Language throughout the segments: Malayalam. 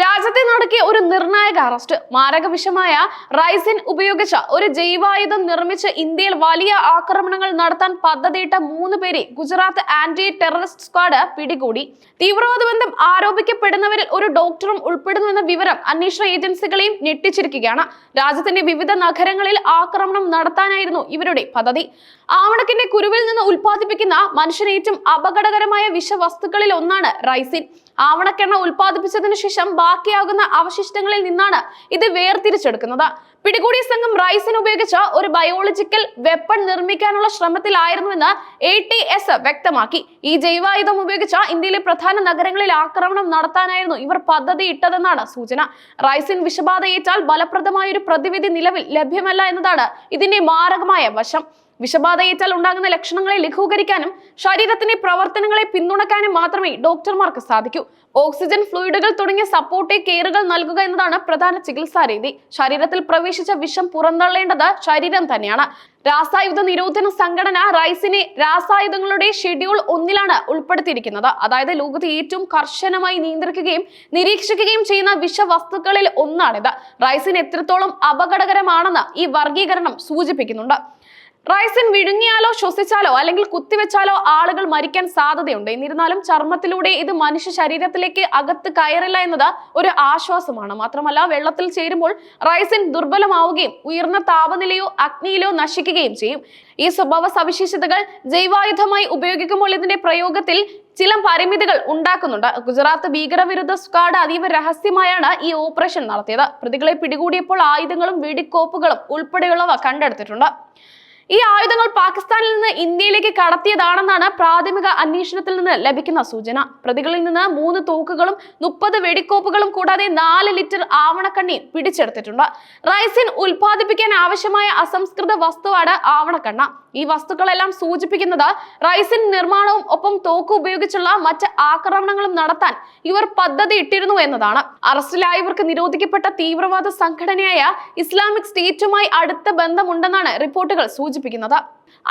രാജ്യത്തെ നടക്കിയ ഒരു നിർണായക അറസ്റ്റ്. മാരക വിഷമായ റൈസിൻ ഉപയോഗിച്ച ഒരു ജൈവായുധം നിർമ്മിച്ച് ഇന്ത്യയിൽ വലിയ ആക്രമണങ്ങൾ നടത്താൻ പദ്ധതിയിട്ട മൂന്ന് പേരെ ഗുജറാത്ത് ആന്റി ടെററിസ്റ്റ് സ്ക്വാഡ് പിടികൂടി. തീവ്രവാദ ബന്ധം ആരോപിക്കപ്പെടുന്നവരിൽ ഒരു ഡോക്ടറും ഉൾപ്പെടുന്നുവെന്ന വിവരം അന്വേഷണ ഏജൻസികളെയും ഞെട്ടിച്ചിരിക്കുകയാണ്. രാജ്യത്തിന്റെ വിവിധ നഗരങ്ങളിൽ ആക്രമണം നടത്താനായിരുന്നു ഇവരുടെ പദ്ധതി. ആവണക്കിന്റെ കുരുവിൽ നിന്ന് ഉൽപ്പാദിപ്പിക്കുന്ന മനുഷ്യനേറ്റവും അപകടകരമായ വിഷവസ്തുക്കളിൽ ഒന്നാണ് റൈസിൻ. ആവണക്കെണ്ണ ഉൽപ്പാദിപ്പിച്ചതിനു ശേഷം ബാക്കിയാകുന്ന അവശിഷ്ടങ്ങളിൽ നിന്നാണ് ഇത് വേർതിരിച്ചെടുക്കുന്നത്. പിടികൂടിയ സംഘം റൈസിൻ ഉപയോഗിച്ച് ഒരു ബയോളജിക്കൽ വെപ്പൺ നിർമ്മിക്കാനുള്ള ശ്രമത്തിലായിരുന്നുവെന്ന് എ ടി എസ് വ്യക്തമാക്കി. ഈ ജൈവായുധം ഉപയോഗിച്ച് ഇന്ത്യയിലെ പ്രധാന നഗരങ്ങളിൽ ആക്രമണം നടത്താനായിരുന്നു ഇവർ പദ്ധതി ഇട്ടതെന്നാണ് സൂചന. റൈസിൻ വിഷബാധയേറ്റാൽ ഫലപ്രദമായ ഒരു പ്രതിവിധി നിലവിൽ ലഭ്യമല്ല എന്നതാണ് ഇതിന്റെ മാരകമായ വശം. വിഷബാധയേറ്റാൽ ഉണ്ടാകുന്ന ലക്ഷണങ്ങളെ ലഘൂകരിക്കാനും ശരീരത്തിന്റെ പ്രവർത്തനങ്ങളെ പിന്തുണക്കാനും മാത്രമേ ഡോക്ടർമാർക്ക് സാധിക്കൂ. ഓക്സിജൻ ഫ്ലൂയിഡുകൾ തുടങ്ങിയ സപ്പോർട്ടീവ് കെയറുകൾ നൽകുക എന്നതാണ് പ്രധാന ചികിത്സാ രീതി. ശരീരത്തിൽ പ്രവേശിച്ച വിഷം പുറന്തള്ളേണ്ടത് ശരീരം തന്നെയാണ്. രാസായുധ നിരോധന സംഘടന റൈസിനെ രാസായുധങ്ങളുടെ ഷെഡ്യൂൾ ഒന്നിലാണ് ഉൾപ്പെടുത്തിയിരിക്കുന്നത്. അതായത് ലോകത്തെ ഏറ്റവും കർശനമായി നിയന്ത്രിക്കുകയും നിരീക്ഷിക്കുകയും ചെയ്യുന്ന വിഷവസ്തുക്കളിൽ ഒന്നാണിത്. റൈസിന് എത്രത്തോളം അപകടകരമാണെന്ന് ഈ വർഗീകരണം സൂചിപ്പിക്കുന്നുണ്ട്. റൈസിൻ വിഴുങ്ങിയാലോ ശ്വസിച്ചാലോ അല്ലെങ്കിൽ കുത്തിവെച്ചാലോ ആളുകൾ മരിക്കാൻ സാധ്യതയുണ്ട്. എന്നിരുന്നാലും ചർമ്മത്തിലൂടെ ഇത് മനുഷ്യ ശരീരത്തിലേക്ക് അകത്ത് കയറില്ല എന്നത് ഒരു ആശ്വാസമാണ്. മാത്രമല്ല വെള്ളത്തിൽ ചേരുമ്പോൾ റൈസിൻ ദുർബലമാവുകയും ഉയർന്ന താപനിലയോ അഗ്നിയിലോ നശിക്കുകയും ചെയ്യും. ഈ സ്വഭാവ സവിശേഷതകൾ ജൈവായുധമായി ഉപയോഗിക്കുമ്പോൾ ഇതിന്റെ പ്രയോഗത്തിൽ ചില പരിമിതികൾ ഉണ്ടാക്കുന്നുണ്ട്. ഗുജറാത്ത് ഭീകരവിരുദ്ധ സ്ക്വാഡ് അതീവ രഹസ്യമായാണ് ഈ ഓപ്പറേഷൻ നടത്തിയത്. പ്രതികളെ പിടികൂടിയപ്പോൾ ആയുധങ്ങളും വെടിക്കോപ്പുകളും ഉൾപ്പെടെയുള്ളവ കണ്ടെടുത്തിട്ടുണ്ട്. ഈ ആയുധങ്ങൾ പാകിസ്ഥാനിൽ നിന്ന് ഇന്ത്യയിലേക്ക് കടത്തിയതാണെന്നാണ് പ്രാഥമിക അന്വേഷണത്തിൽ നിന്ന് ലഭിക്കുന്ന സൂചന. പ്രതികളിൽ നിന്ന് മൂന്ന് തോക്കുകളും മുപ്പത് വെടിക്കോപ്പുകളും കൂടാതെ നാല് ലിറ്റർ ആവണക്കണ്ണി പിടിച്ചെടുത്തിട്ടുണ്ട്. റൈസിൻ ഉൽപ്പാദിപ്പിക്കാൻ ആവശ്യമായ അസംസ്കൃത വസ്തുവാണ് ആവണക്കണ്ണ. ഈ വസ്തുക്കളെല്ലാം സൂചിപ്പിക്കുന്നത് റൈസിൻ നിർമ്മാണവും ഒപ്പം തോക്ക് ഉപയോഗിച്ചുള്ള മറ്റ് ആക്രമണങ്ങളും നടത്താൻ ഇവർ പദ്ധതി ഇട്ടിരുന്നു എന്നതാണ്. അറസ്റ്റിലായവർക്ക് നിരോധിക്കപ്പെട്ട തീവ്രവാദ സംഘടനയായ ഇസ്ലാമിക് സ്റ്റേറ്റുമായി അടുത്ത ബന്ധമുണ്ടെന്നാണ് റിപ്പോർട്ടുകൾ സൂചിപ്പിക്കുന്നത്.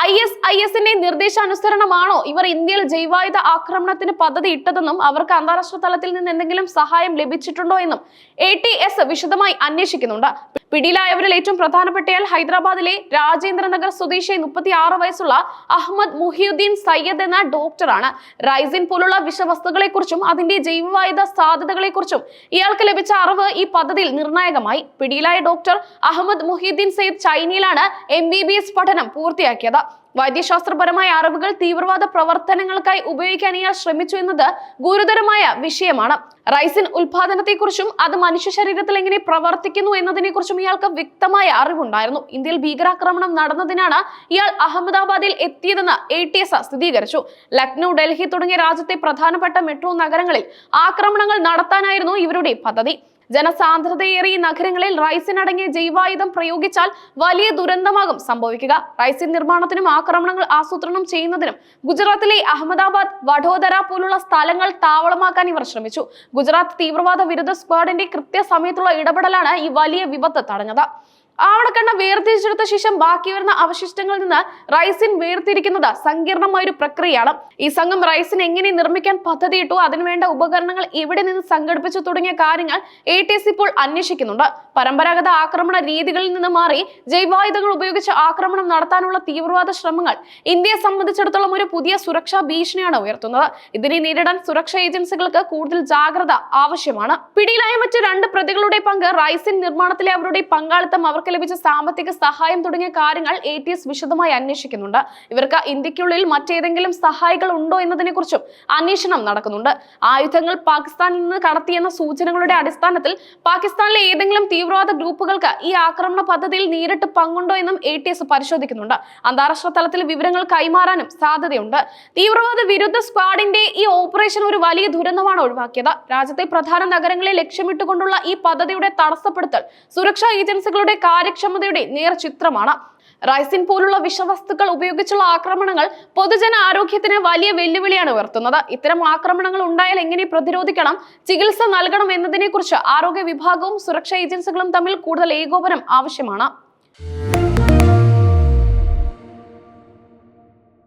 ഐ എസ് ഐ എസിന്റെ നിർദ്ദേശാനുസരണമാണോ ഇവർ ഇന്ത്യയിൽ ജൈവായുധ ആക്രമണത്തിന് പദ്ധതി ഇട്ടതെന്നും അവർക്ക് അന്താരാഷ്ട്ര തലത്തിൽ നിന്ന് എന്തെങ്കിലും സഹായം ലഭിച്ചിട്ടുണ്ടോ എന്നും എ ടി എസ് വിശദമായി അന്വേഷിക്കുന്നുണ്ട്. പിടിയിലായവരിൽ ഏറ്റവും പ്രധാനപ്പെട്ടയാൾ ഹൈദരാബാദിലെ രാജേന്ദ്രനഗർ സ്വദേശി മുപ്പത്തി ആറ് വയസ്സുള്ള അഹമ്മദ് മുഹിയുദ്ദീൻ സയ്യദ് എന്ന ഡോക്ടറാണ്. റൈസിൻ പോലുള്ള വിഷവസ്തുക്കളെക്കുറിച്ചും അതിന്റെ ജൈവായുധ സാധ്യതകളെക്കുറിച്ചും ഇയാൾക്ക് ലഭിച്ച അറിവ് ഈ പദ്ധതിയിൽ നിർണായകമായി. പിടിയിലായ ഡോക്ടർ അഹമ്മദ് മുഹിയുദ്ദീൻ സയ്യദ് ചൈനയിലാണ് എം ബി ബി എസ് പഠനം പൂർത്തിയാക്കിയത്. വൈദ്യശാസ്ത്രപരമായ അറിവുകൾ തീവ്രവാദ പ്രവർത്തനങ്ങൾക്കായി ഉപയോഗിക്കാൻ ഇയാൾ ശ്രമിച്ചു എന്നത് ഗുരുതരമായ വിഷയമാണ്. റൈസിൻ ഉൽപാദനത്തെക്കുറിച്ചും അത് മനുഷ്യ ശരീരത്തിൽ എങ്ങനെ പ്രവർത്തിക്കുന്നു എന്നതിനെക്കുറിച്ചും ഇയാൾക്ക് വ്യക്തമായ അറിവുണ്ടായിരുന്നു. ഇന്ത്യയിൽ ഭീകരാക്രമണം നടന്നതിനാണ് ഇയാൾ അഹമ്മദാബാദിൽ എത്തിയതെന്ന് എ ടി എസ് സ്ഥിരീകരിച്ചു. ലക്നൌ ഡൽഹി തുടങ്ങിയ രാജ്യത്തെ പ്രധാനപ്പെട്ട മെട്രോ നഗരങ്ങളിൽ ആക്രമണങ്ങൾ നടത്താനായിരുന്നു ഇവരുടെ പദ്ധതി. ജനസാന്ദ്രതയേറിയ നഗരങ്ങളിൽ റൈസിൻ അടങ്ങിയ ജൈവായുധം പ്രയോഗിച്ചാൽ വലിയ ദുരന്തമാകും. സംഭവിക്കുക. റൈസിൻ നിർമ്മാണത്തിനും ആക്രമണങ്ങൾ ആസൂത്രണം ചെയ്യുന്നതിനും ഗുജറാത്തിലെ അഹമ്മദാബാദ് വഡോദര പോലുള്ള സ്ഥലങ്ങൾ താവളമാക്കാൻ ഇവർ ശ്രമിച്ചു. ഗുജറാത്ത് തീവ്രവാദ വിരുദ്ധ സ്ക്വാഡിന്റെ കൃത്യസമയത്തുള്ള ഇടപെടലാണ് ഈ വലിയ വിപത്ത് തടഞ്ഞത്. ആവണക്കണ്ണ വേർതിരിച്ചെടുത്ത ശേഷം ബാക്കി വരുന്ന അവശിഷ്ടങ്ങളിൽ നിന്ന് റൈസിൻ വേർതിരിക്കുന്നത് സങ്കീർണമായ ഒരു പ്രക്രിയയാണ്. ഈ സംഘം റൈസിൻ എങ്ങനെ നിർമ്മിക്കാൻ പദ്ധതിയിട്ടു അതിനുവേണ്ട ഉപകരണങ്ങൾ എവിടെ നിന്ന് സംഘടിപ്പിച്ചു തുടങ്ങിയ കാര്യങ്ങൾ എ ടി എസ് ഇപ്പോൾ അന്വേഷിക്കുന്നുണ്ട്. പരമ്പരാഗത ആക്രമണ രീതികളിൽ നിന്ന് മാറി ജൈവായുധങ്ങൾ ഉപയോഗിച്ച് ആക്രമണം നടത്താനുള്ള തീവ്രവാദ ശ്രമങ്ങൾ ഇന്ത്യയെ സംബന്ധിച്ചിടത്തോളം ഒരു പുതിയ സുരക്ഷാ ഭീഷണിയാണ് ഉയർത്തുന്നത്. ഇതിനെ നേരിടാൻ സുരക്ഷാ ഏജൻസികൾക്ക് കൂടുതൽ ജാഗ്രത ആവശ്യമാണ്. പിടിയിലായ മറ്റ് രണ്ട് പ്രതികളുടെ പങ്ക് റൈസിൻ നിർമ്മാണത്തിലെ അവരുടെ പങ്കാളിത്തം അവർക്ക് ലഭിച്ച സാമ്പത്തിക സഹായം തുടങ്ങിയ കാര്യങ്ങൾ എ ടി എസ് വിശദമായി അന്വേഷിക്കുന്നുണ്ട്. ഇവർക്ക് ഇന്ത്യക്കുള്ളിൽ മറ്റേതെങ്കിലും സഹായികൾ ഉണ്ടോ എന്നതിനെ കുറിച്ചും അന്വേഷണം നടക്കുന്നുണ്ട്. ആയുധങ്ങൾ പാകിസ്ഥാനിൽ നിന്ന് കടത്തിയെന്ന സൂചനകളുടെ അടിസ്ഥാനത്തിൽ പാകിസ്ഥാനിലെ ഏതെങ്കിലും തീവ്രവാദ ഗ്രൂപ്പുകൾക്ക് ഈ ആക്രമണ പദ്ധതിയിൽ നേരിട്ട് പങ്കുണ്ടോ എന്നും എ ടി എസ് പരിശോധിക്കുന്നുണ്ട്. അന്താരാഷ്ട്ര തലത്തിൽ വിവരങ്ങൾ കൈമാറാനും സാധ്യതയുണ്ട്. തീവ്രവാദ വിരുദ്ധ സ്ക്വാഡിന്റെ ഈ ഓപ്പറേഷൻ ഒരു വലിയ ദുരന്തമാണ് ഒഴിവാക്കിയത്. രാജ്യത്തെ പ്രധാന നഗരങ്ങളെ ലക്ഷ്യമിട്ടുകൊണ്ടുള്ള ഈ പദ്ധതിയുടെ തടസ്സപ്പെടുത്തൽ സുരക്ഷാ ഏജൻസികളുടെ കാര്യക്ഷമതയുടെ നേർചിത്രമാണ്. റൈസിൻ പോലുള്ള വിഷവസ്തുക്കൾ ഉപയോഗിച്ചുള്ള ആക്രമണങ്ങൾ പൊതുജന ആരോഗ്യത്തിന് വലിയ വെല്ലുവിളിയാണ് ഉയർത്തുന്നത്. ഇത്തരം ആക്രമണങ്ങൾ ഉണ്ടായാൽ എങ്ങനെ പ്രതിരോധിക്കണം? ചികിത്സ നൽകണം എന്നതിനെക്കുറിച്ച് ആരോഗ്യ വിഭാഗവും സുരക്ഷാ ഏജൻസികളും തമ്മിൽ കൂടുതൽ ഏകോപനം ആവശ്യമാണ്.